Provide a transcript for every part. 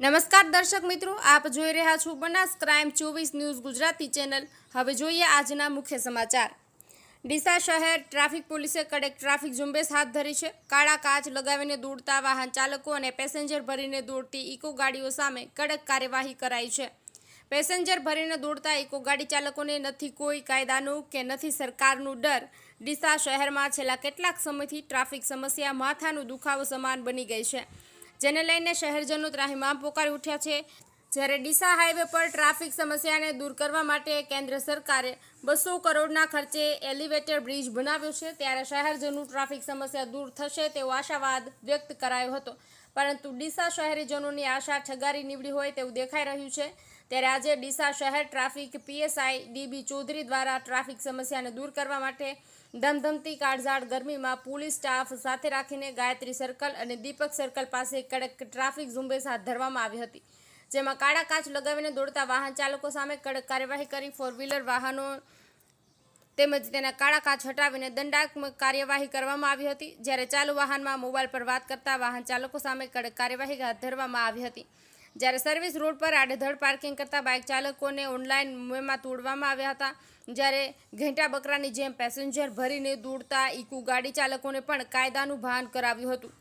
નમસ્કાર દર્શક મિત્રો, આપ જોઈ રહ્યા છો બનાસ ક્રાઇમ ચોવીસ ન્યૂઝ ગુજરાતી ચેનલ. હવે જોઈએ આજના મુખ્ય સમાચાર. ડીસા શહેર ટ્રાફિક પોલીસે કડક ટ્રાફિક ઝુંબેશ હાથ ધરી છે. કાળા કાચ લગાવીને દોડતા વાહન ચાલકો અને પેસેન્જર ભરીને દોડતી ઇકો ગાડીઓ સામે કડક કાર્યવાહી કરાઈ છે. પેસેન્જર ભરીને દોડતા ઇકો ગાડી ચાલકોને નથી કોઈ કાયદાનું કે નથી સરકારનું ડર. ડીસા શહેરમાં છેલ્લા કેટલાક સમયથી ટ્રાફિક સમસ્યા, માથાનું દુખાવો સમાન બની ગઈ છે. જેને લઈને શહેરજનો ત્રાહિમામ પોકારી ઉઠ્યા છે. જ્યારે ડીસા હાઈવે પર ટ્રાફિક સમસ્યાને દૂર કરવા માટે કેન્દ્ર સરકારે બસો કરોડના ખર્ચે એલિવેટેડ બ્રિજ બનાવ્યો છે, ત્યારે શહેરજનો ટ્રાફિક સમસ્યા દૂર થશે તેવો આશાવાદ વ્યક્ત કરાયો હતો. પરંતુ ડીસા શહેરીજનોની આશા ઠગારી નીવડી હોય તેવું દેખાઈ રહ્યું છે. ત્યારે આજે ડીસા શહેર ટ્રાફિક પીએસઆઈ ડીબી ચૌધરી દ્વારા ટ્રાફિક સમસ્યાને દૂર કરવા માટે ધમધમતી કાળઝાળ ગરમીમાં પોલીસ સ્ટાફ સાથે રાખીને ગાયત્રી સર્કલ અને દીપક સર્કલ પાસે કડક ટ્રાફિક ઝુંબેશ હાથ ધરવામાં આવી હતી. જેમાં કાળા કાચ લગાવીને દોડતા વાહન ચાલકો સામે કડક કાર્યવાહી કરી. ફોર વ્હીલર વાહનો તેમજ તેના કાળા કાચ હટાવીને દંડાત્મક કાર્યવાહી કરવામાં આવી હતી. જ્યારે ચાલુ વાહનમાં મોબાઈલ પર વાત કરતા વાહન ચાલકો સામે કડક કાર્યવાહી હાથ ધરવામાં આવી હતી. જ્યારે સર્વિસ રોડ પર આડેધડ પાર્કિંગ કરતા બાઇક ચાલકોને ઓનલાઈન મેમાં તોડવામાં આવ્યા હતા. જ્યારે ઘેંટા બકરાની જેમ પેસેન્જર ભરીને દોડતા ઇકુ ગાડી ચાલકોને પણ કાયદાનું ભાન કરાવ્યું હતું.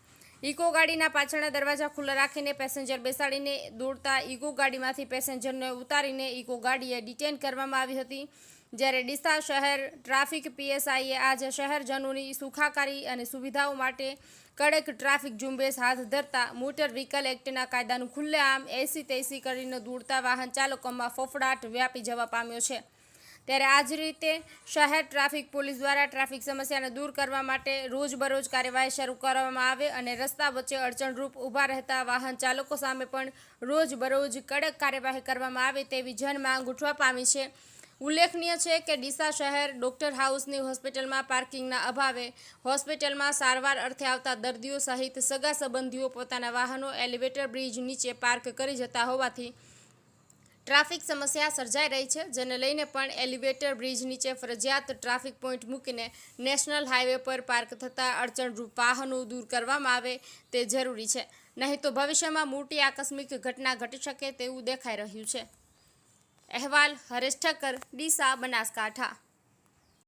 ઇકો ગાડીના પાછળના દરવાજા ખુલ્લા રાખીને પેસેન્જર બેસાડીને દોડતા ઇકો ગાડીમાંથી પેસેન્જરને ઉતારીને ઇકો ગાડીએ ડિટેન કરવામાં આવી હતી. જ્યારે ડીસા શહેર ટ્રાફિક પીએસઆઈએ આજે શહેરજનોની સુખાકારી અને સુવિધાઓ માટે કડક ટ્રાફિક ઝુંબેશ હાથ ધરતા મોટર વ્હીકલ એક્ટના કાયદાનું ખુલ્લેઆમ એસી તેસી કરીને દોડતા વાહન ચાલકોમાં ફફડાટ વ્યાપી જવા પામ્યો છે. ત્યારે આ જ રીતે શહેર ટ્રાફિક પોલીસ દ્વારા ટ્રાફિક સમસ્યાને દૂર કરવા માટે રોજબરોજ કાર્યવાહી શરૂ કરવામાં આવે અને રસ્તા વચ્ચે અડચણરૂપ ઊભા રહેતા વાહન ચાલકો સામે પણ રોજબરોજ કડક કાર્યવાહી કરવામાં આવે તેવી જનમાંગ ઉઠવા પામી છે. ઉલ્લેખનીય છે કે ડીસા શહેર ડોક્ટર હાઉસની હોસ્પિટલમાં પાર્કિંગના અભાવે હોસ્પિટલમાં સારવાર અર્થે આવતા દર્દીઓ સહિત સગા સંબંધીઓ પોતાના વાહનો એલિવેટર બ્રિજ નીચે પાર્ક કરી જતા હોવાથી ટ્રાફિક સમસ્યા સર્જાઈ રહી છે, જેને લઈને પણ એલિવેટર બ્રિજ નીચે ફરજિયાત ટ્રાફિક પોઈન્ટ મૂકીને નેશનલ હાઈવે પર પાર્ક થતા અડચણરૂપ વાહનો દૂર કરવામાં આવે તે જરૂરી છે. નહીં તો ભવિષ્યમાં મોટી આકસ્મિક ઘટના ઘટી શકે તેવું દેખાઈ રહ્યું છે. અહેવાલ હરેશ ઠક્કર, ડીસા, બનાસકાંઠા.